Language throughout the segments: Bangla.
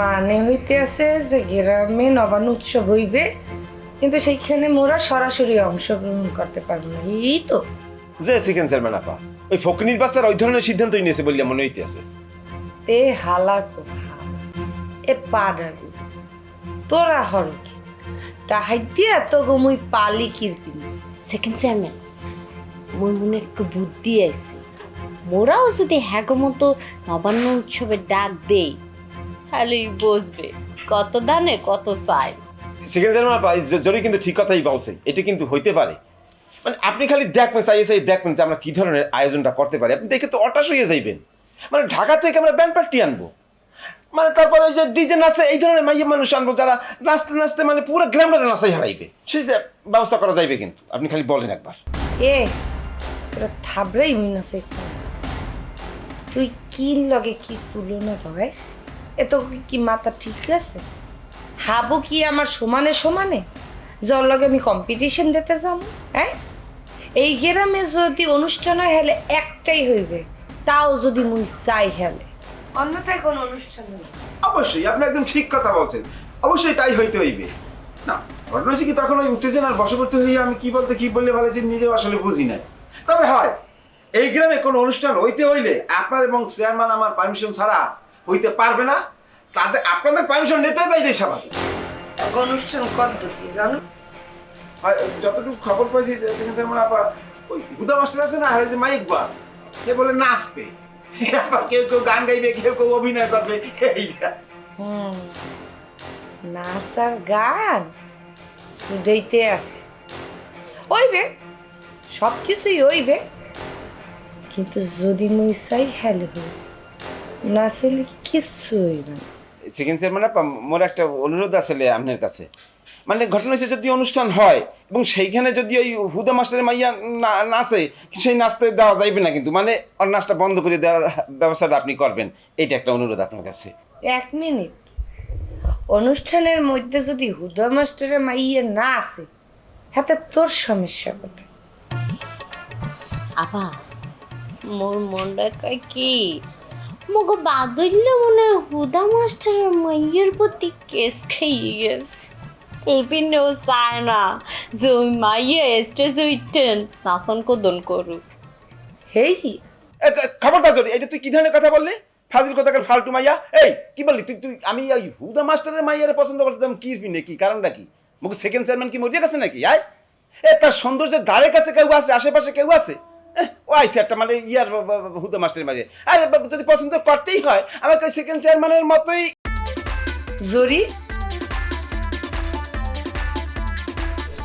মানে হইতে আছে যে গ্রামে নবান্ন উৎসব হইবে কিন্তু সেইখানে মোরা সরাসরি অংশগ্রহণ করতে পারব না। এই তো। যে সেকেন্ড চেয়ারম্যান আপা ওই ফকনির বাচ্চার ওই ধরনের সিদ্ধান্তই নিয়েছে বলিয়া মনে হইতে আছে তে হালার প্রভাব এ পাডারু তোরা হর টাহাই দিয়া তো গমুই পালি কিরপিন সেকেন্ড চেয়ারম্যান মোর মনে একটু বুদ্ধি আছে। মোরাও যদি হ্যাগো মতো নবান্ন উৎসবের ডাক দেই তাহলেই বসবে। কত দানে কত চাই সেকেন্ড চেয়ারম্যান আপা জরি কিন্তু ঠিক কথাই বলছে এটা কিন্তু হইতে পারে। মানে আপনি খালি দেখবেন চাইয়ে চাই দেখবেন যে আমরা কি ধরনের আয়োজনটা করতে পারি। আপনি দেখে তো অটাশ হয়ে যাইবেন। মানে ঢাকা থেকে আমরা ব্যান্ড পার্টি আনব। মানে তারপরে ওই যে ডিজে নাচে এই ধরনের মাইয়া মানুষ আনব যারা নাচতে নাচতে মানে পুরো গ্রামটা নাচাই হারাইবে। সেটা ব্যবস্থা করা যাইবে কিন্তু আপনি খালি বলেন একবার। এ তোরা থাবড়াই মিনাছে তুই কি লগে কি তুলনা হয় এ তো কি মাথা ঠিক আছে? হাবু কি আমার সমানে সমানে? যার লগে আমি কম্পিটিশন দিতে যাব হ্যাঁ? এই গ্রামে যদি অনুষ্ঠান হয়, হলে একটাই হইবে, তাও যদি মুই চাই হেলে। অন্যথায় কোনো অনুষ্ঠান অবশ্যই, আপনি একদম ঠিক কথা বলছেন। অবশ্যই তাই হইতে হইবে। না, ঘটনা হচ্ছে কি, তখন ওই উত্তেজনার বশবর্তী হয়ে আমি কি বলতে, কি বললে ভালো নিজেও আসলে বুঝি নাই। তবে হয়, এই গ্রামে কোনো অনুষ্ঠান হইতে হইলে আপনার এবং চেয়ারম্যান আমার পারমিশন ছাড়া হইতে পারবে না তাদের আপনাদের পারমিশন নিতে হবে এটাই স্বাভাবিক অনুষ্ঠান কত কি জানো? আর যতটুকু খবর পাইছি সেকেন্ড চেয়ারম্যান আপনার ওই হুদা মাস্টার আছে না ওই যে মাইক বা সে বলে নাচবে। আবার কেউ কেউ গান গাইবে কেউ কেউ অভিনয় করবে এইটা। হুম নাচ আর গান সুডাইতে আছে। ওইবে সব কিছুই ওইবে কিন্তু যদি মুই চাই হেলে হই না চাইলে কিচ্ছু না। সেকেন্ড চেয়ারম্যান আপা মোর একটা অনুরোধ আসলে আপনার কাছে। মানে ঘটনা হচ্ছে যদি অনুষ্ঠান হয় এবং সেইখানে যদি ওই হুদা মাস্টারের মাইয়া না- নাচে সেই নাচতে দেওয়া যাইবে না কিন্তু। মানে ওর নাচটা বন্ধ করে দেওয়ার ব্যবস্থাটা আপনি করবেন। এটা একটা অনুরোধ আপনার কাছে। এক মিনিট। অনুষ্ঠানের মধ্যে যদি হুদা মাস্টারের মাইয়া না আসে হাতে তোর সমস্যা কোথায়? আপা মোর মনটা কয় কি? মগো বাদল্য মনে হয় হুদা মাস্টারের মাইয়ের প্রতি কেস খাইয়ে গেছে। এই পিনেও চায় না যে ওই মাইয়ে স্টেজ উঠতেন নাচন কদন করুক। হেই! খবরদার জরি এটা তুই কি ধরনের কথা বললি? ফাজিল কথাকার ফালতু মাইয়া? এই কি বললি? তুই তুই আমি ওই হুদা মাস্টারের মাইয়ারে পছন্দ করতাম কি পিনে কি? কারণটা কি? মুখ সেকেন্ড চেয়ারম্যান কি মরিয়া গেছে নাকি? আয়! এ তার সৌন্দর্যের ধারে কাছে কেউ আছে আশেপাশে কেউ আছে? ও আইসে একটা মানে ইয়ার হুদা মাস্টারের মাইয়া আরে যদি পছন্দ করতেই হয় আমাকে সেকেন্ড চেয়ারম্যানের মতোই জরি?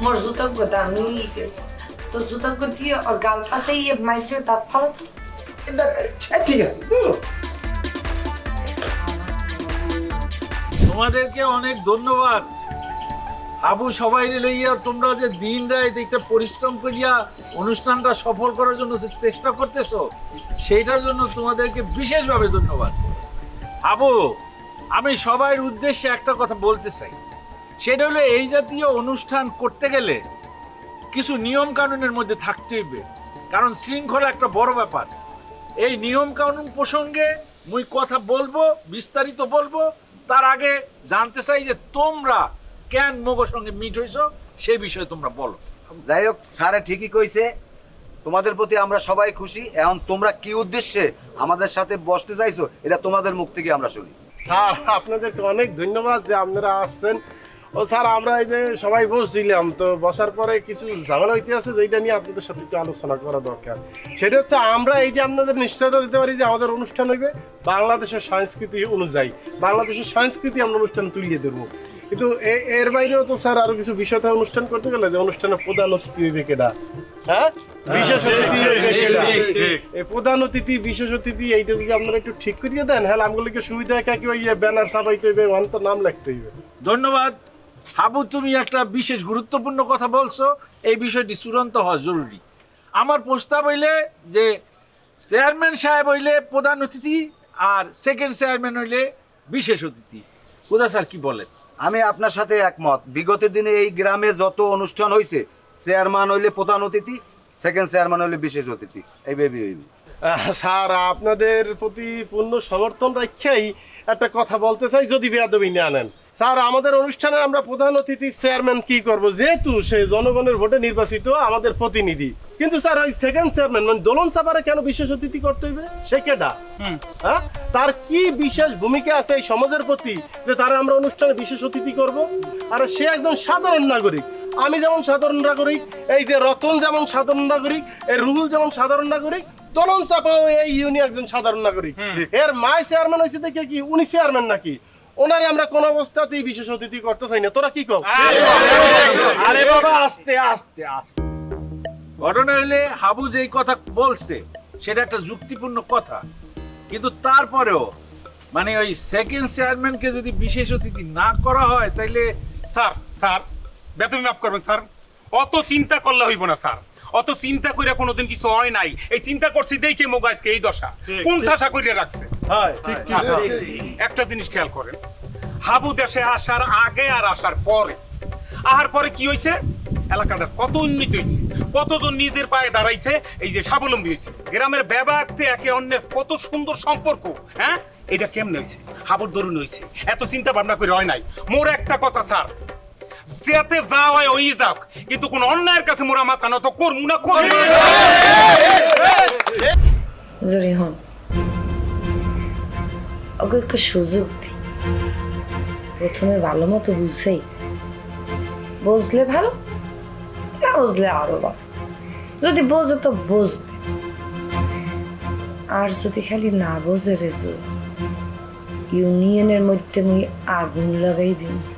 মোর জুতজ্ঞ দামি গেছে তো জুতজ্ঞ দিয়ে ওর গাল পাশে ইয়ে মাইকের দাঁত ফালো ঠিক আছে তোমাদেরকে অনেক ধন্যবাদ। আবু সবাই লইয়া তোমরা যে দিন রাত একটা পরিশ্রম করিয়া অনুষ্ঠানটা সফল করার জন্য চেষ্টা করতেছো, সেইটার জন্য তোমাদেরকে বিশেষভাবে ধন্যবাদ। আবু, আমি সবার উদ্দেশ্যে একটা কথা বলতে চাই। সেটা হলো এই জাতীয় অনুষ্ঠান করতে গেলে কিছু নিয়ম কানুনের মধ্যে থাকতে হইবে কারণ শৃঙ্খলা একটা বড় ব্যাপার। এই নিয়ম কানুন প্রসঙ্গে মুই কথা বলব, বিস্তারিত বলব, তার আগে জানতে চাই যে তোমরা কেন মোগোর সঙ্গে মিট হইছো সেই বিষয়ে তোমরা বলো। যাই হোক স্যারে ঠিকই কইছে তোমাদের প্রতি আমরা সবাই খুশি এখন তোমরা কি উদ্দেশ্যে আমাদের সাথে বসতে চাইছো এটা তোমাদের মুখ থেকে আমরা শুনি। স্যার আপনাদেরকে অনেক ধন্যবাদ যে আপনারা আসছেন। ও স্যার আমরা এই যে সবাই বসছিলাম তো বসার পরে কিছু ঝামেলা হইতে আছে যেটা নিয়ে আপনাদের সাথে একটু আলোচনা করা দরকার। সেটা হচ্ছে আমরা এই যে আপনাদের নিশ্চয়তা দিতে পারি যে আমাদের অনুষ্ঠান হইবে বাংলাদেশের সংস্কৃতি অনুযায়ী। বাংলাদেশের সংস্কৃতি আমরা অনুষ্ঠান তুলিয়ে দেবো কিন্তু এর বাইরেও তো স্যার আরও কিছু বিষয়তে অনুষ্ঠান করতে গেলে যে অনুষ্ঠানের প্রধান অতিথি হইবে কেডা হ্যাঁ? বিশেষ অতিথি হইবে কেডা এই প্রধান অতিথি বিশেষ অতিথি এইটা যদি আপনারা একটু ঠিক করিয়ে দেন হ্যাঁ আমগুলোকে সুবিধা একা কি ওই ব্যানার ছাপাইতে হইবে অন্তর নাম লিখতে হইবে। ধন্যবাদ। হাবু তুমি একটা বিশেষ গুরুত্বপূর্ণ কথা বলছো এই বিষয়টি চূড়ান্ত হওয়া জরুরি। আমার প্রস্তাব হইলে যে চেয়ারম্যান সাহেব হইলে প্রধান অতিথি আর সেকেন্ড চেয়ারম্যান হইলে বিশেষ অতিথি। কোথা স্যার কি বলেন? আমি আপনার সাথে একমত। বিগত দিনে এই গ্রামে যত অনুষ্ঠান হয়েছে চেয়ারম্যান হইলে প্রধান অতিথি সেকেন্ড চেয়ারম্যান হইলে বিশেষ অতিথি। এই বেবি হইবি। স্যার, আপনাদের প্রতি পূর্ণ সমর্থন রাখাই একটা কথা বলতে চাই, যদি বেয়াদবি না আনেন। স্যার আমাদের অনুষ্ঠানের আমরা প্রধান অতিথি চেয়ারম্যান কি করব? যেহেতু সে জনগণের ভোটে নির্বাচিত আমাদের প্রতিনিধি। কিন্তু স্যার ওই সেকেন্ড চেয়ারম্যান মানে দোলন সাপারে কেন বিশেষ অতিথি করতে হইবে? সে কেডা? হ্যাঁ? তার কি বিশেষ ভূমিকা আছে এই সমাজের প্রতি যে তারা আমরা অনুষ্ঠানে বিশেষ অতিথি করব? আর সে একজন সাধারণ নাগরিক। আমি যেমন সাধারণ নাগরিক এই যে রতন যেমন সাধারণ নাগরিক এই রুহুল যেমন সাধারণ নাগরিক দলন চাপাও এই ইউনি একজন সাধারণ নাগরিক। এর মাই চেয়ারম্যান হয়েছে দেখে কি উনি চেয়ারম্যান নাকি? ওনারে আমরা কোন অবস্থাতেই বিশেষ অতিথি করতে চাই না। তোরা কি কর আরে বাবা আস্তে আস্তে আস্তে। ঘটনা হলে হাবু যেই কথা বলছে সেটা একটা যুক্তিপূর্ণ কথা। কিন্তু তারপরেও মানে ওই সেকেন্ড চেয়ারম্যানকে যদি বিশেষ অতিথি না করা হয় তাইলে স্যার স্যার বেতন মাফ করবেন স্যার। অত চিন্তা করলে হইব না স্যার। অত চিন্তা কইরা কোনোদিন কিছু হয় নাই। এই চিন্তা করছি দেখে মোগ আজকে এই দশা। কোন ঠাসা কইরা রাখছে? স্যার, একটা জিনিস খেয়াল করেন। হাবু দেশে আসার আগে আর আসার পরে। আহার পরে কি হয়েছে এলাকাটা কত উন্নীত হয়েছে কতজন নিজের পায়ে দাঁড়াইছে এই যে স্বাবলম্বী হয়েছে গ্রামের ব্যবাক্তে একে অন্যের কত সুন্দর সম্পর্ক হ্যাঁ? এটা কেমনে হয়েছে হাবুর দরুন হয়েছে এত চিন্তা ভাবনা করে হয় নাই। মোর একটা কথা স্যার। যেতে যা হয় ওই যাক। কিন্তু কোন অন্যায়ের কাছে মোরা মাথা নত করমু না করমু না। জরি হন। ওকে একটু সুযোগ দিই। প্রথমে ভালো মতো বুঝেই। বুঝলে ভালো, না বুঝলে আরও ভালো। যদি বোঝে তো বুঝবে। আর যদি খালি না বোঝে রেজু ইউনিয়নের মধ্যে মুই আগুন লাগাই দিন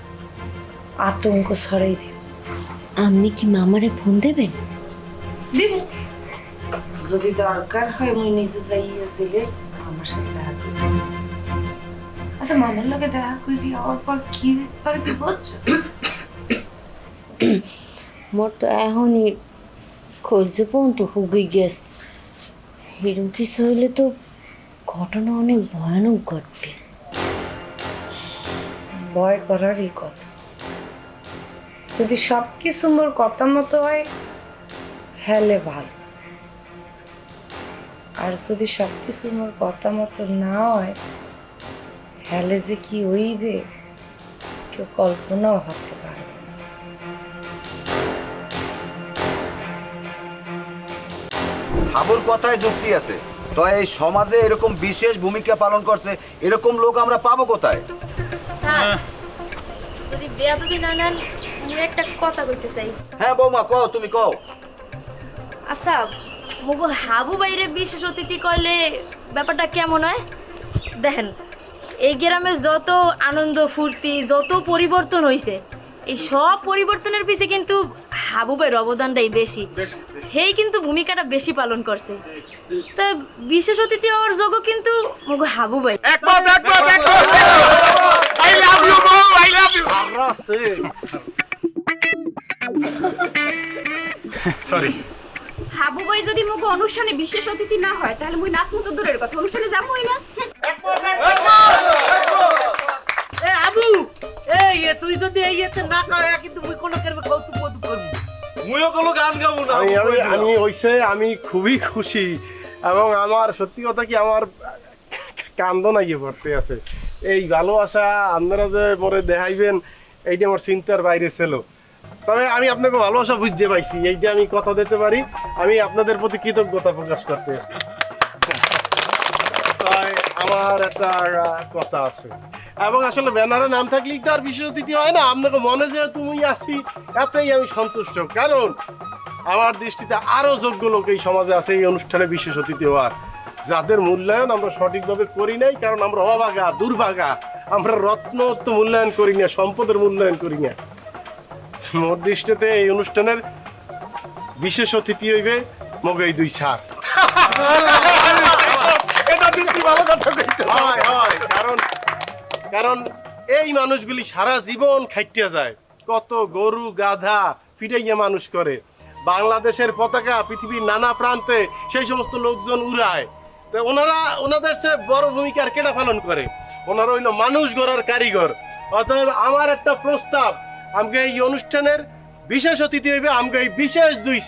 আতঙ্ক ছড়াই দিন আপনি কি মামারে ফোন দেবেন? দিব। যদি দরকার হয় মুই নিজে যাইয়াছিলে আমার সাথে দেখা করি। আচ্ছা মামার লগে দেখা করি হওয়ার পর কি কি বলছো মোর তো এখনই খোঁজে পর্যন্ত হুগে গেছে এরকম কিছু হইলে তো ঘটনা অনেক ভয়ানক ঘটবে। ভয় করারই কথা। যদি সব কিছু মোর কথা মতো হয় হেলে ভালো। আর যদি সব কিছু মোর কথা মতো না হয় হেলে যে কি হইবে কেউ কল্পনাও করতে পারবে না। হাবুর কথায় যুক্তি আছে। তো এই সমাজে এরকম বিশেষ ভূমিকা পালন করছে এরকম লোক আমরা পাবো কোথায়? স্যার যদি বেয়াদবি না নেন আমি একটা কথা কইতে চাই। হ্যাঁ বৌমা কও তুমি কও। আচ্ছা মুগো হাবু বাইরে বিশেষ অতিথি করলে ব্যাপারটা কেমন হয়? দেখেন এই গ্রামে যত আনন্দ ফুর্তি যত পরিবর্তন হয়েছে এই সব পরিবর্তনের পিছে কিন্তু হাবু ভাইয়ের অবদানটাই বেশি। হেই কিন্তু ভূমিকাটা বেশি পালন করছে। তা বিশেষ অতিথি হওয়ার যোগ্য কিন্তু মুগো হাবু ভাই। একমত একমত আই লাভ ইউ বউ সরি হাবু ভাই যদি মুখ অনুষ্ঠানে বিশেষ অতিথি না হয় তাহলে মুই নাচ মতো দূরের কথা। অনুষ্ঠানে যাবোই না। এ আবু এই এ তুই যদি এই এতে না করে কিন্তু মুই কোনো কেরবে কৌতুক কৌতুক করবি মুইও কোনো গান গাবো না আমি আমি আমি হইছে আমি খুবই খুশি। এবং আমার সত্যি কথা কি আমার কান্দন আইয়ে পড়তে আছে। এই ভালোবাসা আপনারা যে মরে দেখাইবেন এইটা আমার চিন্তার বাইরে ছিল। তবে আমি আপনাকে ভালোবাসা বুঝতে পাইছি, এইটা আমি কথা দিতে পারি। আমি আপনাদের প্রতি কৃতজ্ঞতা প্রকাশ করতে আছি। আমার একটা কথা আছে। এবং আসলে ব্যানারে নাম থাকলেই তো আর বিশেষ অতিথি হয় না। আপনাকে মনে যে তুমি আসি এতেই আমি সন্তুষ্ট। কারণ আমার দৃষ্টিতে আরও যোগ্য লোক এই সমাজে আছে, এই অনুষ্ঠানে বিশেষ অতিথি হওয়ার। যাদের মূল্যায়ন আমরা সঠিকভাবে করি নাই, কারণ আমরা অবাগা, দুর্ভাগা। আমরা রত্ন মূল্যায়ন করি না, সম্পদের মূল্যায়ন করি না। মোর দৃষ্টিতে এই অনুষ্ঠানের বিশেষ অতিথি হইবে মগে এই দুই সার হয়, হয়, কারণ কারণ এই মানুষগুলি সারা জীবন খাইতে যায়। কত গরু গাধা ফিটাইয়া মানুষ করে। বাংলাদেশের পতাকা পৃথিবীর নানা প্রান্তে সেই সমস্ত লোকজন উড়ায়। তো ওনারা ওনাদের সে বড় ভূমিকার কেটা পালন করে? ওনারা হইল মানুষ গড়ার কারিগর। অতএব আমার একটা প্রস্তাব আমাকে এই অনুষ্ঠানের বিশেষ অতিথি হইবে আমাকে এই বিশেষ দুই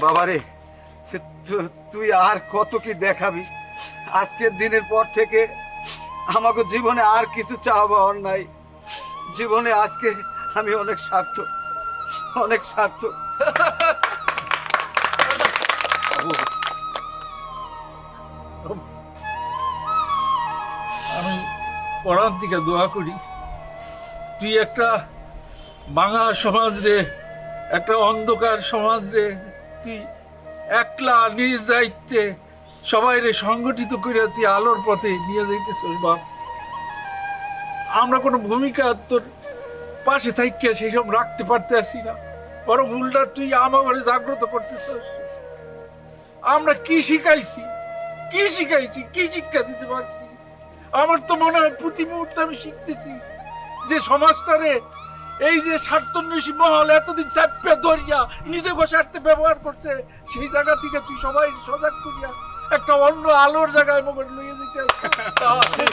বাবারে তুই আর কত কি দেখাবি? আজকের দিনের পর থেকে আমাকে জীবনে আর কিছু চাওয়া নাই। জীবনে আজকে আমি অনেক স্বার্থ অনেক স্বার্থ পড়ার দিকে দোয়া করি। তুই একটা বাঙা সমাজ রে, একটা অন্ধকার সমাজ রে, তুই একলা নিজ দায়িত্বে সবাই রে সংগঠিত করে তুই আলোর পথে নিয়ে যাইতেছিস বাপ। আমরা কোনো ভূমিকা তোর পাশে থাকিয়া সেই সব রাখতে পারতে আসি না। বরং উল্টা তুই আমার জাগ্রত করতেছিস। আমরা কি শিখাইছি? কি শিখাইছি? কি শিক্ষা দিতে পারছি? আমার তো মনে হয় প্রতি মুহূর্তে আমি শিখতেছি যে সমাজটারে এই যে স্বার্থন্বেষী মহল এতদিন চাপিয়া ধরিয়া নিজে স্বার্থে ব্যবহার করছে, সেই জায়গা থেকে তুই সবাই সজাগ করিয়া একটা অন্য আলোর জায়গায় মগর লইয়ে যেতে।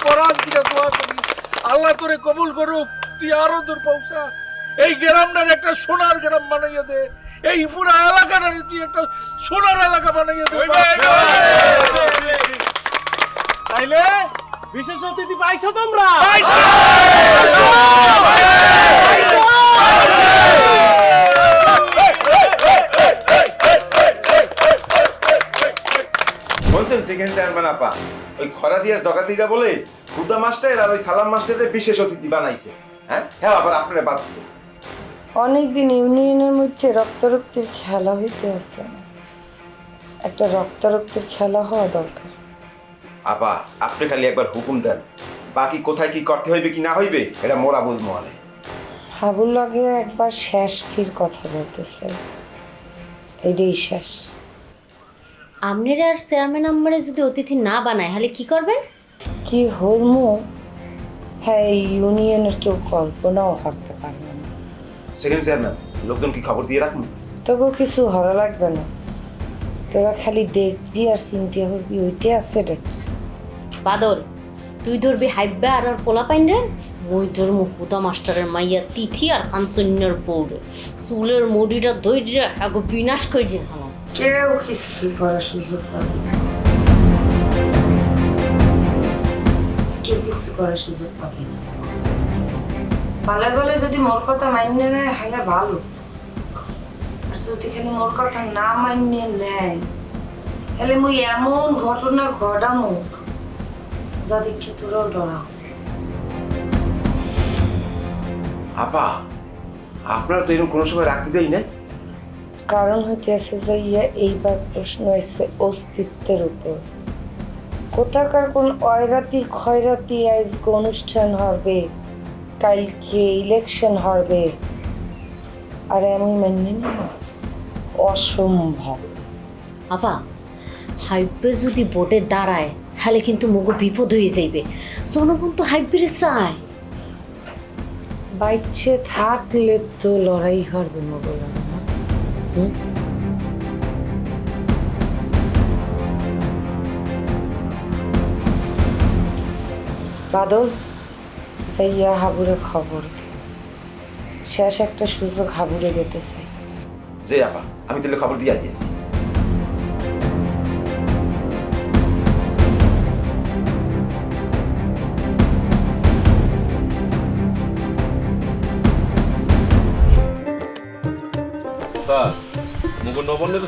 পরাণ দোয়া করি আল্লাহ তোরে কবুল করুক, তুই আরও দূর পৌঁছা। এই গ্রামটার একটা সোনার গ্রাম বানাইয়া দে। এই পুরো এলাকাটার তুই একটা সোনার এলাকা বানাইয়া দে। তাইলে বিশেষ অতিথি পাইছো তোমরা? বলছেন সেকেন্ড চেয়ারম্যান আপা ওই খরা দিয়ার জগাতিটা বলে হুদা মাস্টার আর ওই সালাম মাস্টারের বিশেষ অতিথি বানাইছে। হ্যাঁ? হ্যাঁ আবার আপনারা বাদ দিন। অনেকদিন ইউনিয়নের মধ্যে রক্তারক্তির খেলা হইতে আছে। একটা রক্তারক্তির খেলা হওয়া দরকার। আপা আপনি খালি একবার হুকুম দেন। বাকি কোথায় কি করতে হইবে কি না হইবে এটা মোরা বুঝব মানে হাবুর লগে একবার শেষ ফির কথা বলতেছে। এইটাই শেষ। আপনারা আর চেয়ারম্যান আম্মারে যদি অতিথি না বানায় তাহলে কি করবেন? কি হরমু হ্যাঁ এই ইউনিয়নের কেউ কল্পনাও করতে পারবে না। সেকেন্ড চেয়ারম্যান লোকজন কি খবর দিয়ে রাখুন তবু কিছু হরা লাগবে না। তোরা খালি দেখবি আর চিন্তা করবি ওইতে আছে রে বাদল। তুই ধরবি হাইব্বা আর আর পোলা পাইন রে? মই ধরমু হুদা মাস্টারের মাইয়া তিথি আর কাঞ্চন্যর বউরে। চুলের মুড়িটা ধৈর্য হাগো বিনাশ করে দিয়ে হালাম। কেউ কিছু করার সুযোগ সুযোগ যদি মোর কথা মান্য নেয় হলে ভালো। আর যদি খালি মোর কথা না মান্য নেয়, তাহলে মুই এমন ঘটনা ঘটামো দেখি তোরাও ডরা আপা আপনারা তো এরকম কোনো সময় রাখতে দেই না কারণ হইতেছে যে ইয়া এইবার প্রশ্ন এসে অস্তিত্বের উপর। কোথাকার কোন অয়রাতি খয়রাতি আজকে অনুষ্ঠান হবে কালকে ইলেকশন হবে। আর আমি মানি না অসম্ভব। আপা হাইব্রে যদি বোটে দাঁড়ায় তাহলে কিন্তু মগো বিপদ হয়ে যাইবে। জনগণ তো হাইব্রে চায়। বাইচ্ছে থাকলে তো লড়াই হবে মোগল না হুম? বাদল সাইয়া হাবুরে খবর দে। শেষ একটা সুযোগ হাবুরে দিতেছে যে আপা আমি তাহলে খবর দিয়ে দিয়েছি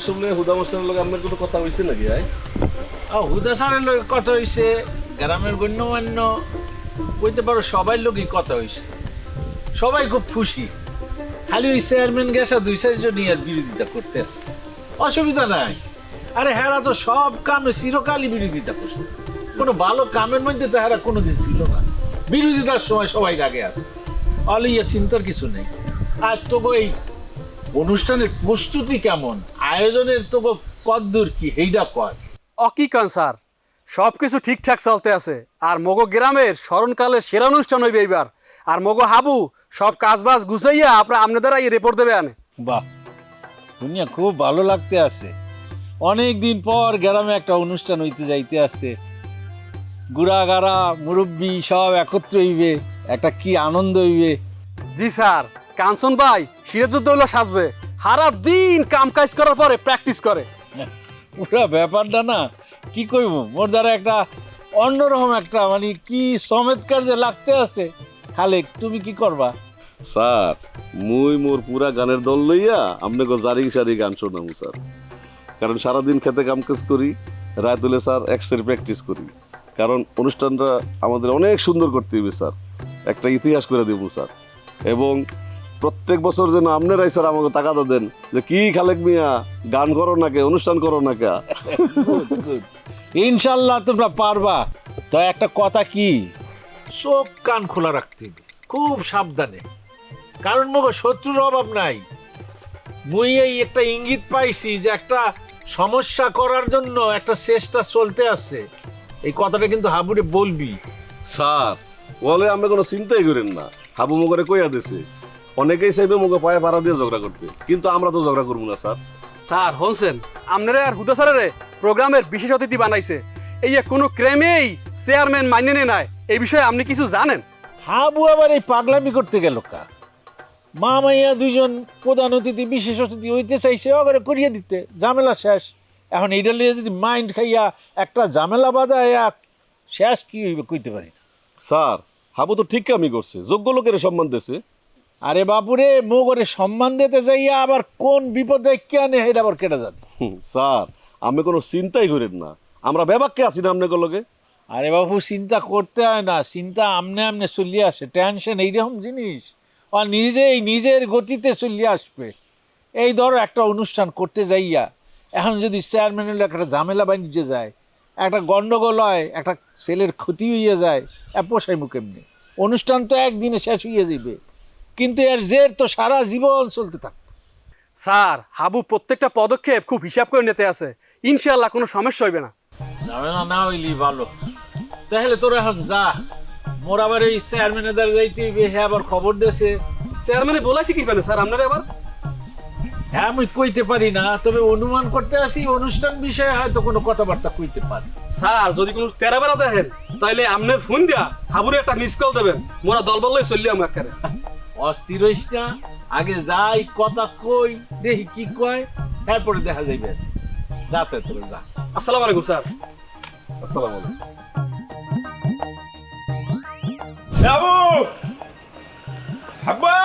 শুনলে হুদা কোনো কথা হুদা সারের লোক কথা গ্রামের গণ্যমান্য, কইতে পারো সবাই কথা সবাই খুব খুশি। খালি ওই চেয়ারম্যান গেছা, দুই চারজন আর বিরোধিতা করতে অসুবিধা নাই। আরে হেরা তো সব কামে চিরকালই বিরোধিতা করছে। কোনো ভালো কামের মধ্যে তো হেরা কোনোদিন ছিল না। বিরোধিতার সময় সবাই আগে আছে। অলিয়া চিন্তার কিছু নেই। আর তোকে এই অনুষ্ঠানের প্রস্তুতি কেমন? আয়োজনের তোকে কদ্দূর কি এইটা কয়। অকিকন স্যার। সব কিছু ঠিকঠাক চলতে আছে। আর মগো গ্রামের স্মরণকালের সেরা অনুষ্ঠান হইবে এইবার। আর মগো হাবু সব কাজবাজ গুছাইয়া আপনার আপনাদের এই রিপোর্ট দেবে আনে। বাহ দুনিয়া খুব ভালো লাগতে আছে। অনেক দিন পর গ্রামে একটা অনুষ্ঠান হইতে যাইতে আছে। গুড়া গাড়া মুরব্বী সব একত্র হইবে। একটা কি আনন্দ হইবে। জি স্যার। কাঞ্চন ভাই সিরাজুদ্দৌলা সাজবে। সারা দিন কাম কাজ করার পরে প্র্যাকটিস করে। পুরো ব্যাপারটা না কি কইব? মোর দ্বারা একটা অন্যরকম একটা মানে কি চমৎকার যে লাগতে আছে। খালেক তুমি কি করবা? স্যার মুই মোর পুরা গানের দল লইয়া আপনাকে জারি সারি গান শোনামু স্যার। কারণ সারাদিন খেতে কাম কাজ করি রাত হলে স্যার এক্সের প্র্যাকটিস করি। কারণ অনুষ্ঠানটা আমাদের অনেক সুন্দর করতে হবে স্যার। একটা ইতিহাস করে দেবো স্যার। এবং প্রত্যেক বছর যেন আপনারাই স্যার আমাকে টাকাটা দেন যে কি খালেক মিয়া গান করো না কে অনুষ্ঠান করো না কে। ইনশাল্লাহ তোমরা পারবা। তো একটা কথা কি? চোখ কান খোলা রাখতে হবে খুব সাবধানে। কারণ মগো শত্রুর অভাব নাই। মুই এই একটা ইঙ্গিত পাইছি যে একটা সমস্যা করার জন্য একটা চেষ্টা চলতে আছে। এই কথাটা কিন্তু হাবুরে বলবি। স্যার বলে আমরা কোনো চিন্তাই করেন না। হাবু মগরে কইয়া দিছে। অনেকেই চাইবে মুখে পায়ে পাড়া দিয়ে ঝগড়া করতে। কিন্তু আমরা তো ঝগড়া করব না স্যার। স্যার হনসেন আপনারা আর হুদা স্যারেরে প্রোগ্রামের বিশেষ অতিথি বানাইছে। এই যে কোনো ক্রেমেই চেয়ারম্যান মাইনে নে নাই। এই বিষয়ে আপনি কিছু জানেন? হাবু আবার এই পাগলামি করতে গেল কা? মা মাইয়া দুইজন প্রধান অতিথি বিশেষ অতিথি হইতে চাইছে অগরে করিয়ে দিতে। ঝামেলা শেষ। এখন এইটা লিয়ে যদি মাইন্ড খাইয়া একটা ঝামেলা বাজায় শেষ কি হইবে কইতে পারি স্যার হাবু তো ঠিক কামই করছে। যোগ্য লোকের সম্মান দিছে। আরে বাপুরে মোগরে সম্মান দিতে যাইয়া আবার কোন বিপদ কে আনে এটা আবার কেটে হুম, স্যার আমি কোনো চিন্তাই করেন না। আমরা বেবাককে আছি না আপনাকে লগে? আরে বাবু চিন্তা করতে হয় না চিন্তা আমনে আমনে চলিয়ে আসে টেনশন এইরকম জিনিস। আর নিজেই নিজের গতিতে চলিয়ে আসবে। এই ধরো একটা অনুষ্ঠান করতে যাইয়া এখন যদি চেয়ারম্যানের একটা ঝামেলা বাণিজ্যে যায় একটা গন্ডগোল হয় একটা ছেলের ক্ষতি হইয়া যায় এ পোষাই মুখ এমনি। অনুষ্ঠান তো একদিনে শেষ হইয়া যাবে কিন্তু এর জের তো সারা জীবন চলতে থাকবে স্যার হাবু প্রত্যেকটা পদক্ষেপ খুব হিসাব করে নিতে আছে। ইনশাআল্লাহ কোনো সমস্যা হইবে না। ঝামেলা না হইলি ভালো। তাহলে তোর এখন যা। মোর আবার এই চেয়ারম্যানের দ্বারা যাইতে হইবে, হ্যাঁ আবার খবর দেছে। চেয়ারম্যানে বলাইছে কি পারে স্যার আপনারা এবার হ্যাঁ আমি কইতে পারি না তবে অনুমান করতে আসি অনুষ্ঠান বিষয়ে হয়তো কোনো কথাবার্তা কইতে পারি। স্যার যদি কোনো তেরা বেড়া দেখেন তাহলে আপনার ফোন দিয়া হাবুরে একটা মিস কল দেবেন। মোরা দল বললেই চললি আমার একেবারে অস্থির হইস না আগে যাই কথা কই দেখি কি কয় তারপরে দেখা যাইবে। যাতে তোরে যা। আসসালামু আলাইকুম স্যার। আসসালামু আলাইকুম। হাব্বা!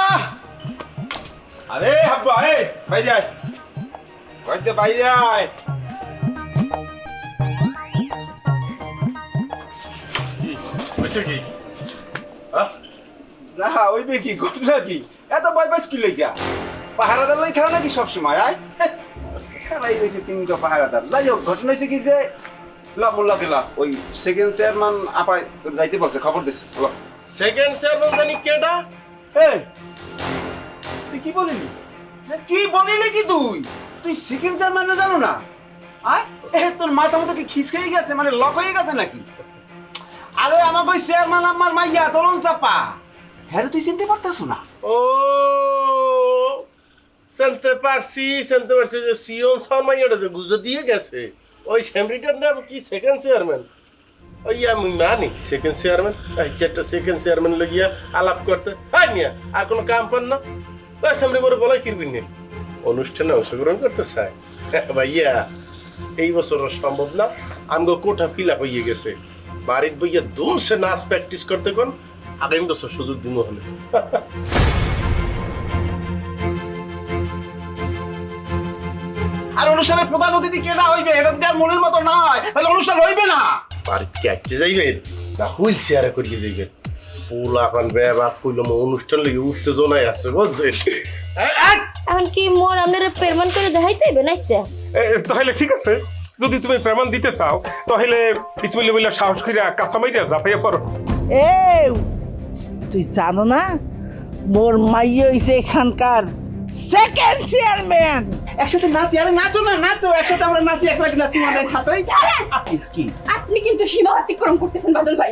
আরে হাব্বা এ বাইরে আয়। বাইরে বাইরে আয়। কি? আহ? না ওই কি ঘটনা কি? এত ভয় পাইস কি লইগা পাহারাদার লই খাও নাকি সবসময় আয়? খেলাই রয়েছে তুমি তো পাহারাদার। যাই হোক ঘটনা হয়েছে কি যে লা বললা গেলা ওই সেকেন্ড চেয়ারম্যান আপায় যাইতে বলছে খবর দিছে সেকেন্ড চেয়ারম্যান জানি কেডা? এই তুই কি বলিলি? এ, কি বলিলি কি তুই? তুই সেকেন্ড চেয়ারম্যান জানো না? আয় এ তোর মাথা মতো কি খিস গেছে মানে লক হয়ে গেছে নাকি? আরে আমাকে ওই চেয়ারম্যান আমার মাইয়া দলন চাপা। হ্যাঁ তুই চিনতে পারতাস না। ও শুনতে পারছি শুনতে পারছি যে সিওন শর্মা এটা যে গুজো দিয়ে গেছে। ওই সেমরিটার নাম কি? সেকেন্ড চেয়ারম্যান ওই আমি মানি সেকেন্ড চেয়ারম্যান এই যে সেকেন্ড চেয়ারম্যান লগিয়া আলাপ করতে। হ্যাঁ মিয়া, আর কোনো কাম পান না? ওই সামনে বড় বলাই কিরবি নে? অনুষ্ঠানে অংশগ্রহণ করতে চায়। ভাইয়া, এই বছর সম্ভব না। আমগো কোঠা ফিলা হয়ে গেছে। বাড়ির বইয়া দুমসে নাচ প্র্যাকটিস করতে কোন? আগামী বছর সুযোগ দিব হলে। আর অনুষ্ঠানের প্রধান অতিথি হইবে এটা যদি আর মনের মতো নয় তাহলে অনুষ্ঠান হইবে না। বাড়িতে যাইবেন না হুইল চেয়ারে করিয়ে যাইবেন এখন ব্যবহার অনুষ্ঠান লেগে উত্তেজনায় আছে বুঝছেন এখন কি মোর আপনারা পেরমান করে দেখাইতে হইবে নাইছে তাহলে ঠিক আছে। যদি তুমি প্রমাণ দিতে চাও তাহলে বিসমিল্লা বলে সাহস করে কাঁচা মাইরা জাপাইয়া পড়ো। এই! তুই জানো না? মোর মাইয়ে হইছে এখানকার সেকেন্ড চেয়ারম্যান একসাথে নাচি আরে নাচো না নাচো একসাথে আমরা নাচি এক নাচি নাচি মানে খাতাই কি? আপনি কিন্তু সীমা অতিক্রম করতেছেন বাদল ভাই।